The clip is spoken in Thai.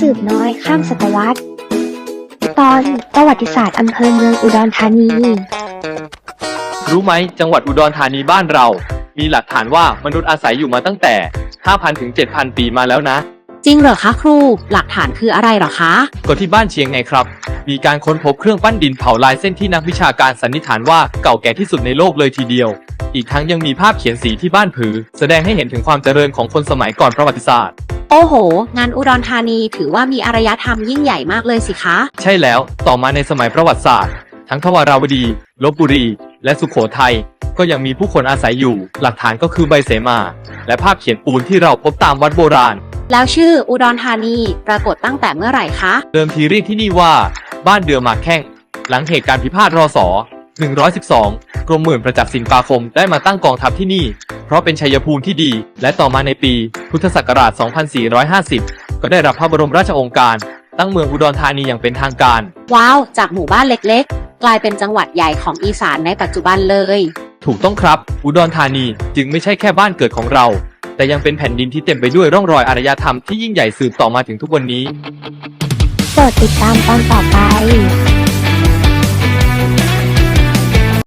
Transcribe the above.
สืบน้อยข้ามศตวรรษ ตอนประวัติศาสตร์อำเภอเมืองอุดรธานี รู้ไหมจังหวัดอุดรธานีบ้านเรา มีหลักฐานว่ามนุษย์อาศัยอยู่มาตั้งแต่ 5,000 ถึง 7,000 ปีมาแล้วนะ จริงเหรอคะครู หลักฐานคืออะไรเหรอคะ ก็ที่บ้านเชียงไงครับ มีการค้นพบเครื่องปั้นดินเผาลายเส้นที่นักวิชาการสันนิษฐานว่าเก่าแก่ที่สุดในโลกเลยทีเดียว อีกทั้งยังมีภาพเขียนสีที่บ้านผือ แสดงให้เห็นถึงความเจริญของคนสมัยก่อนประวัติศาสตร์ โอ้โห งานอุดรธานีถือว่ามีอารยธรรมยิ่งใหญ่มากเลยสิคะ ใช่แล้ว ต่อมาในสมัยประวัติศาสตร์ ทั้งทวาราวดี ลบบุรี และสุขโขทัย ก็ยังมีผู้คนอาศัยอยู่ หลักฐานก็คือใบเสมา และภาพเขียนปูนที่เราพบตามวัดโบราณ แล้วชื่ออุดรธานีปรากฏตั้งแต่เมื่อไหร่คะ เดิมทีเรียกที่นี่ว่า บ้านเดือหมากแข้ง หลังเหตุการณ์พิพาทรศ112 กรมหมื่นประจักษ์ศิลปาคมได้มาตั้งกองทัพที่นี่ เพราะเป็นชัยภูมิที่ดี และต่อมาในปี พุทธศักราช 2450 ก็ได้รับพระบรมราชโองการ ตั้งเมืองอุดรธานีอย่างเป็นทางการ ว้าว จากหมู่บ้านเล็กๆ กลายเป็นจังหวัดใหญ่ของอีสานในปัจจุบันเลย ถูกต้องครับ อุดรธานีจึงไม่ใช่แค่บ้านเกิดของเรา แต่ยังเป็นแผ่นดินที่เต็มไปด้วยร่องรอยอารยธรรมที่ยิ่งใหญ่สืบต่อมาถึงทุกวันนี้ โปรดติดตามตอนต่อไป